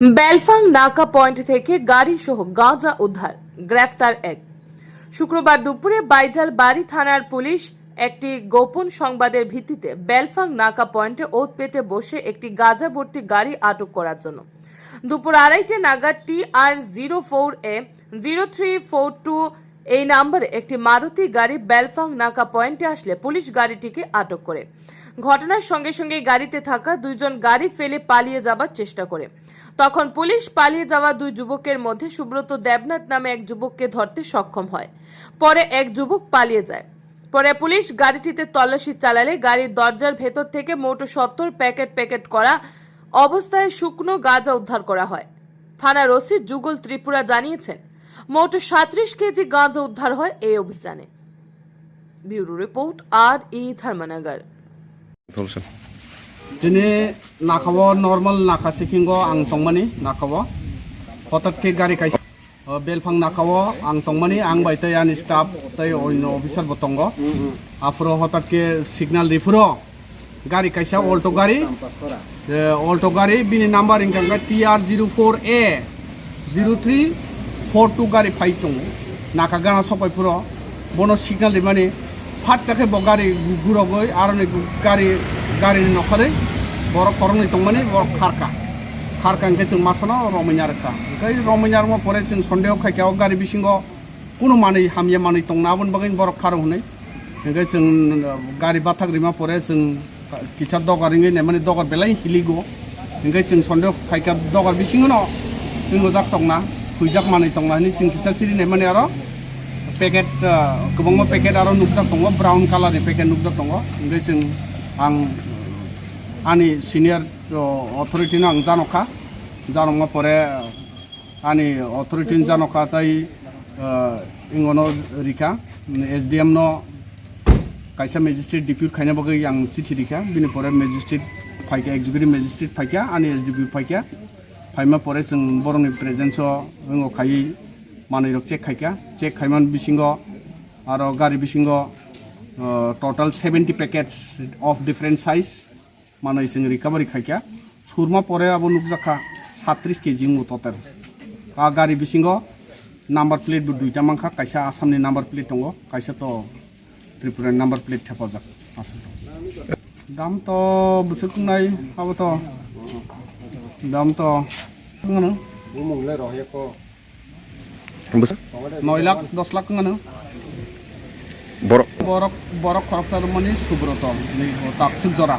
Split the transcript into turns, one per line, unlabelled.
বেলফাং নাকা পয়েন্ট থেকে গাড়ি সহ গাঁজা উদ্ধার, গ্রেফতার এক। শুক্রবার দুপুরে বাইজাল বাড়ি থানার পুলিশ একটি গোপন সংবাদের ভিত্তিতে বেলফাং নাকা পয়েন্টে ওত পেতে বসে একটি গাঁজা ভর্তি গাড়ি আটক করার জন্য। দুপুর আড়াইটে নাগাদ T R zero four A zero three four two এই নাম্বারে একটি মারুতি গাড়ি বেলফাং নাকা পয়েন্টে আসলে পুলিশ গাড়িটিকে আটক করে। ঘটনার সঙ্গে সঙ্গে গাড়িতে থাকা দুইজন গাড়ি ফেলে পালিয়ে যাবার চেষ্টা করে। তখন পুলিশ পালিয়ে যাওয়া দুই যুবকের মধ্যে সুব্রত দেবনাথ নামে এক যুবককে ধরতে সক্ষম হয়। পরে এক যুবক পালিয়ে যায়। পরে পুলিশ গাড়িটিতে তল্লাশি চালালে গাড়ির দরজার ভেতর থেকে মোট সত্তর প্যাকেট প্যাকেট করা অবস্থায় শুকনো গাঁজা উদ্ধার করা হয়। থানার ওসি যুগল ত্রিপুরা জানিয়েছেন মোট সাঁত্রিশ কেজি গাঁজা উদ্ধার হয় এই অভিযানে। ব্যুরো রিপোর্ট আর ই ধর্মনগর।
না
নাখাব নর্মাল না নাখা সিকিঙ্গ আং না নাখাব। হঠাৎ কে গাড়ি খাইছে বেলফাং নাখাব আং টংমানি আং বাই তাই আন স্টাফ তাই অন্য অফিসার বতঙ্গ। আফুর হঠাৎ কে সিগনাল দিফুরো গাড়ি খাইছে অল্টো গাড়ি। অল্টো গাড়ি বিনি number income T R zero four A zero three for to गारि फाइभ दङ नाखा गाना सफायफोरो बनो सिगनाल दिमानि फाट जाखे ब गारि गुरगै आरो नै गारि गारिनि नखरै बर' खरंनि दंमानि बर' खारका खारका ओंखाय जों मासानो रमैना रोखा ओंखाय रमैना रमा परे जों सन्देह खायखायाव गारि बिसिंग कुनु मानै हामिया मानै दं नाबोन बागै बर' खारो हनै ओंखाय जों गारि बाथाग्रिमा परे जों किसा दगारिङै नेमानि दगार बेलाय हिलिगो ओंखाय जों सन्देह खायखा दगार बिसिङनो जों जाक दंना फैजाक मानै दंना हनै जों किसा सिरि नेमानि आरो पेकेट गोबां पेकेट आरो नुकजाक दङ ब्राउन कालारनि पेकेट नुकजाक दङ ओमफ्राय जों आं आंनि सिनियर अथरिटिनो आं जान'खा जान'मा परे आंनि अथरिटिनो जान'खा ताई इंगनो रिखा S D am no कायसा magistrate डिपिउट खायना बागै आं चिठि रिखा बिनि परे मेजिस्ट्रेट फाइका एक्जिकिउटिभ मेजिस्ट्रेट फाइका आंनि एस डि पि फाइका फाइमा परे जों बर'नि प्रेजेन्सआव इंगो खायै मानैरक चेक खायका चेक खायमान बिसिंग आरो गारि बिसिंग total seventy packets of different size मानै जों रिकभारि खायका सुरमा परे आबो नुकजाखा सात्रिस केजि मु टटेल आ गारि बिसिंग नाम्बार प्लेटबो दुइटा मानखा कायसा आसामनि नाम्बार प्लेट दङ कायसा तो त्रिपुरानि नाम्बार प्लेट हेफाजाब आसाम दाम तो बोसोर खुंनाय आबोथ' दाम দাম তো
কেন
নয় লাখ দশ লাখ কেন বরক বরক খরচ মানে সুব্রত তাকসিব জরা